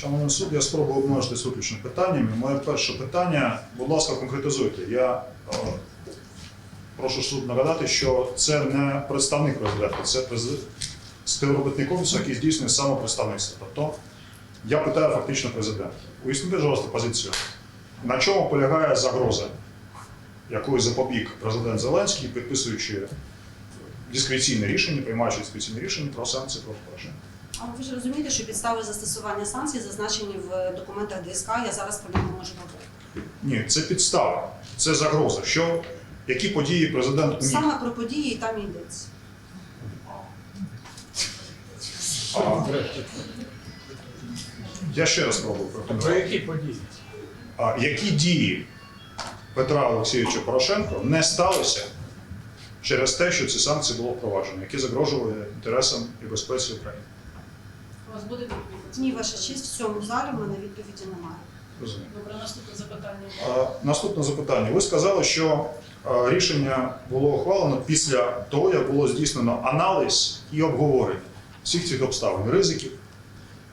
Шановний суд, я спробую обмежитись виключно питаннями. Моє перше питання, будь ласка, конкретизуйте. Я е, прошу суд нагадати, що це не представник президента, це співробітник офісу, який здійснює самопредставництво. Тобто я питаю фактично президента. Уясніть, будь ласка, позицію. На чому полягає загроза, якою запобіг президент Зеленський, підписуючи дискреційне рішення, приймаючи дискреційне рішення про санкції проти Порошенка? А ви ж розумієте, що підстави застосування санкцій зазначені в документах ДСК, я зараз про не можу говорити. Ні, це підстава, це загроза. Що, які події президент уніг? Саме про події і там йдеться. А, я ще раз спробую Про прокоментувати. які події? А, які дії Петра Олексійовича Порошенко не сталися через те, що ці санкції було впроваджено, які загрожували інтересам і безпеці України? Вас буде відповідь? Ні, ваша честь, в цьому залі в мене відповіді немає. Розумію. Добре, наступне запитання. А, Наступне запитання. Ви сказали, що а, рішення було ухвалено після того, як було здійснено аналіз і обговорення всіх цих обставин, ризиків,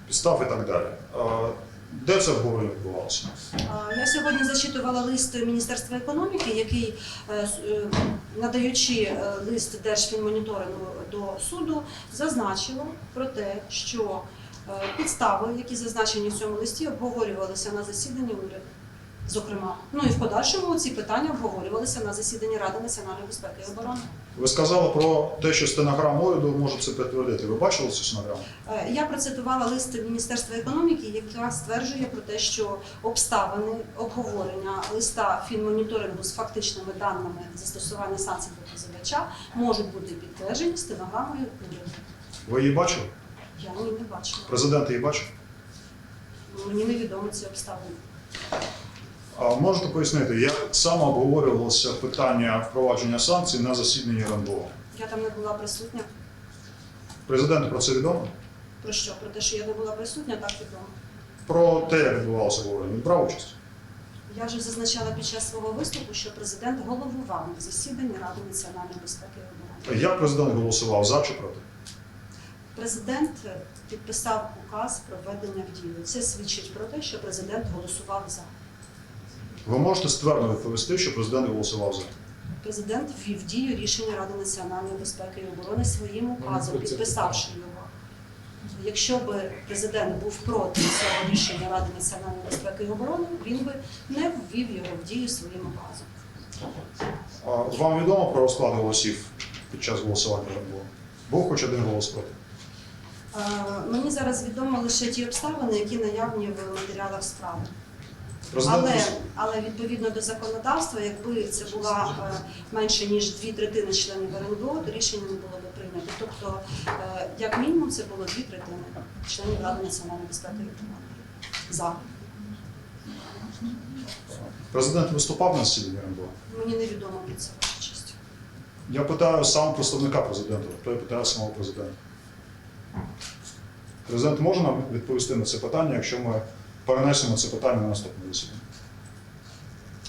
підстав і так далі. А, Де це обговорення відбувалося? Я сьогодні зачитувала лист Міністерства економіки, який, е, е, надаючи е, лист Держфінмоніторингу до суду, зазначило про те, що підстави, які зазначені в цьому листі, обговорювалися на засіданні уряду. Зокрема, ну і в подальшому ці питання обговорювалися на засіданні Ради національної безпеки і оборони. Ви сказали про те, що стенограма уряду може це підтвердити. Ви бачили цю стенограму? Е, Я процитувала лист Міністерства економіки, яка стверджує про те, що обставини обговорення листа фінмоніторингу з фактичними даними застосування санкцій до позивача можуть бути підтверджені стенограмою уряду. Ви її бачили? Я її не бачила. Президент її бачив? Мені невідомо ці обставини. А можете пояснити, як саме обговорювалося питання впровадження санкцій на засіданні РНБО? Я там не була присутня. Президенту про це відомо? Про що? Про те, що я не була присутня, так відомо. Про те, як відбувалося обговорення, він брав участь. Я вже зазначала під час свого виступу, що президент головував на засіданні Ради національної безпеки і оборони. Як президент голосував за чи проти? Президент підписав указ про введення в дію. Це свідчить про те, що президент голосував за. Ви можете ствердно відповісти, що президент голосував за. Президент ввів дію рішення Ради національної безпеки і оборони своїм указом, підписавши його. Якщо б президент був проти цього рішення Ради національної безпеки і оборони, він би не ввів його в дію своїм указом. А Вам відомо про розклад голосів під час голосування РНБО? Був хоч один голос проти. Мені зараз відомо лише ті обставини, які наявні в матеріалах справи. Але, але відповідно до законодавства, якби це була е, менше ніж дві третини членів РНБО, то рішення не було би прийнято. Тобто, е, як мінімум, це було дві третини членів Ради національної безпеки. За президент виступав на засіданні РНБО. мені невідомо про це ваша честь. Я питаю сам представника президента, то я питаю самого президента. Президент може нам відповісти на це питання, якщо ми перенесемо це питання на наступне засідання?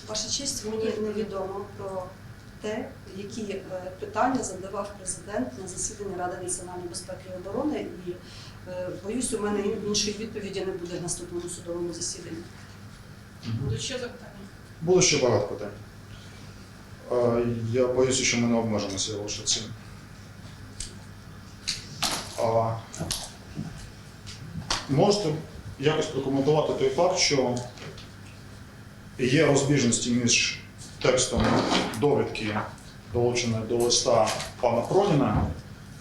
Ваша честь, мені невідомо про те, які е, питання задавав президент на засіданні Ради національної безпеки і оборони, і е, боюсь, у мене іншої відповіді не буде в наступному судовому засіданні. Будуть ще запитання? Було ще багато питань. Я боюся, що ми не обмежимося лише цим. А можете якось прокоментувати той факт, що є розбіжності між текстом довідки, долученої до листа пана Проніна,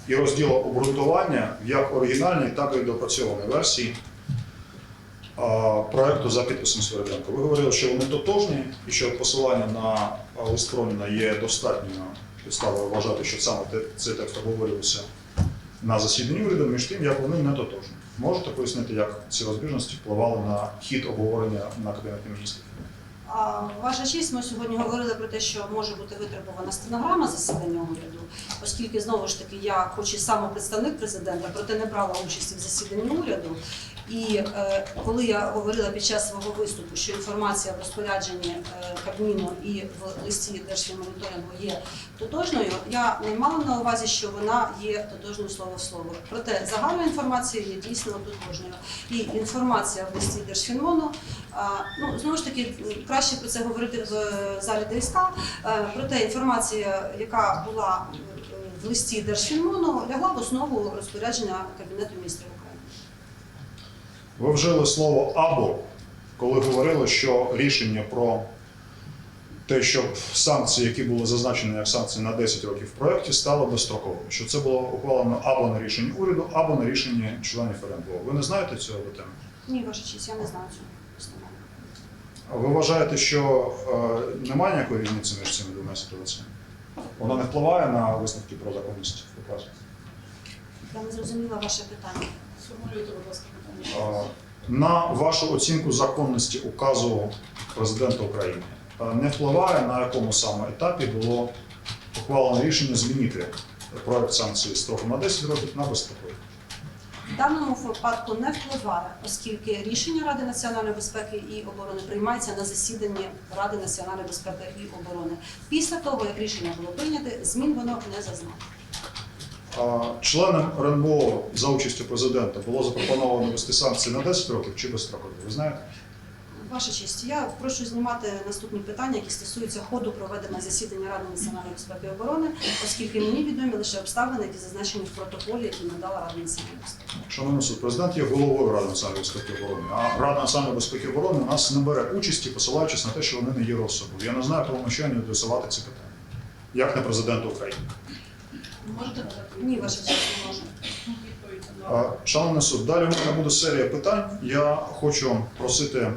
і розділом обґрунтування як оригінальній, так і допрацьованій версії а, проекту за підписом Свериденко. Ви говорили, що вони тотожні і що посилання на лист Проніна є достатньою підставою вважати, що саме цей текст обговорювався на засіданні уряду, між тим, як вони не тотожні. Можете пояснити, як ці розбіжності впливали на хід обговорення на Кабінеті міністрів? Ваша честь, ми сьогодні говорили про те, що може бути витребувана стенограма засідання уряду, оскільки знову ж таки я, хоч і саме представник президента, проте не брала участі в засіданні уряду. І е, коли я говорила під час свого виступу, що інформація в розпорядженні е, Кабміну і в листі Держфінмоніторингу є тотожною, я не мала на увазі, що вона є тотожною слово в слово. Проте загальна інформація є дійсно тотожною. І інформація в листі Держфінмону, а, ну знову ж таки краще про це говорити в е, залі ДСК. Е, Проте інформація, яка була е, в листі Держфінмону, лягла в основу розпорядження Кабінету міністрів. Ви вжили слово або, коли говорили, що рішення про те, щоб санкції, які були зазначені як санкції на 10 років в проєкті, стали безстроковими. Що це було ухвалено або на рішенні уряду, або на рішенні членів РНБО. Ви не знаєте цього теми? Ні, ваша честь, я не знаю цього. Ви вважаєте, що е, немає ніякої різниці між цими двома ситуаціями? Вона не впливає на висновки про законність? Я не зрозуміла ваше питання. Сформулюйте, будь ласка, питання. На вашу оцінку законності указу президента України е, не впливає на якому саме етапі було ухвалено рішення змінити проект санкцій строком на 10 років на безстроковий. В даному випадку не впливає, оскільки рішення Ради національної безпеки і оборони приймається на засіданні Ради національної безпеки і оборони. Після того, як рішення було прийнято, змін воно не зазнало. Членам РНБО за участю президента було запропоновано вести санкції на 10 років чи безстрокові. Ви знаєте? Ваша честь, я прошу знімати наступні питання, які стосуються ходу проведення засідання Ради національної безпеки і оборони, оскільки мені відомі лише обставини, які зазначені в протоколі, який надала Рада національної безпеки. Шановний суд, президент є головою Ради національної безпеки і оборони, а Рада національної безпеки і оборони у нас не бере участі, посилаючись на те, що вони не є особою. Я не знаю правомочення адресувати ці питання. Як не президенту України. Можете надати Ні, ваша честь, не Шановний суд, далі в мене буде серія питань. Я хочу просити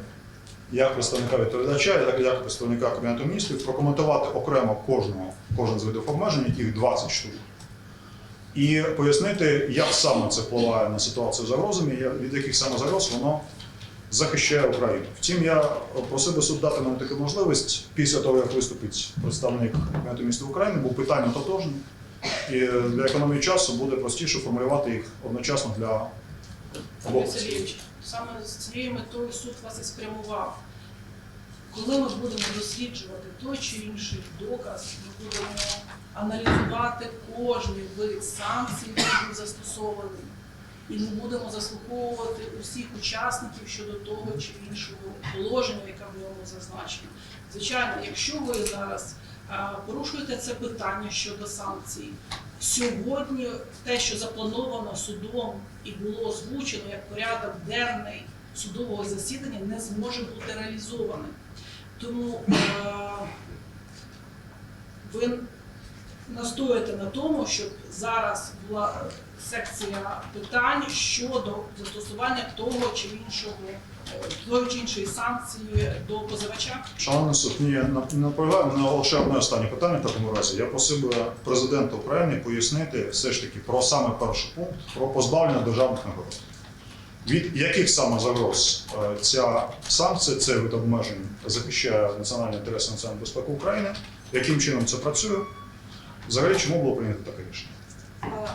як представника відповідача, як, як представника Кабінету міністрів прокоментувати окремо кожного, кожен з видів обмежень, яких 20 штук. І пояснити, як саме це впливає на ситуацію загрозами, від яких саме загроз воно захищає Україну. Втім, я просив би суд дати нам таку можливість після того, як виступить представник Кабінету міністрів України, бо питання тотожні. І для економії часу буде простіше формулювати їх одночасно для обох. Сергій Сергійович, саме з цією метою суд вас і спрямував. Коли ми будемо досліджувати той чи інший доказ, ми будемо аналізувати кожний вид санкцій, який був застосований, і ми будемо заслуховувати усіх учасників щодо того чи іншого положення, яке в ньому зазначено. Звичайно, якщо ви зараз порушуєте це питання щодо санкцій, сьогодні те, що заплановано судом і було озвучено як порядок денний судового засідання, не зможе бути реалізоване. Тому е, ви настоюєте на тому, щоб зараз була секція питань щодо застосування того чи іншого, е, тої чи іншої санкції до позивача. Шановний суд, ні, наполягаю. Мене лише одне останнє питання в такому разі. Я просив би президента України пояснити все ж таки про саме перший пункт про позбавлення державних нагород. Від яких саме загроз е, ця санкція, цей вид обмежень захищає національні інтереси національної безпеки України? Яким чином це працює? Взагалі, чому було прийнято таке рішення?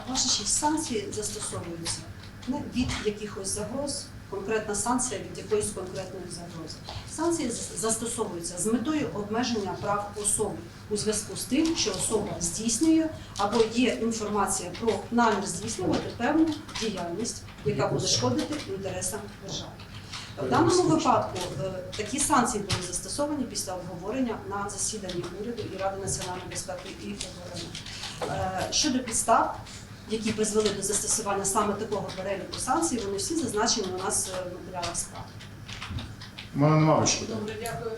Ваша честь, санкції застосовуються не від якихось загроз, конкретна санкція від якоїсь конкретної загрози. Санкції застосовуються з метою обмеження прав особи у зв'язку з тим, що особа здійснює або є інформація про намір здійснювати певну діяльність, яка буде шкодити інтересам держави. В даному випадку е, такі санкції були застосовані після обговорення на засіданні уряду і Ради національної безпеки і оборони. Е, Щодо підстав, які призвели до застосування саме такого переліку санкцій, вони всі зазначені у нас е, в матеріалах справи. У мене немає. Добре, дякую.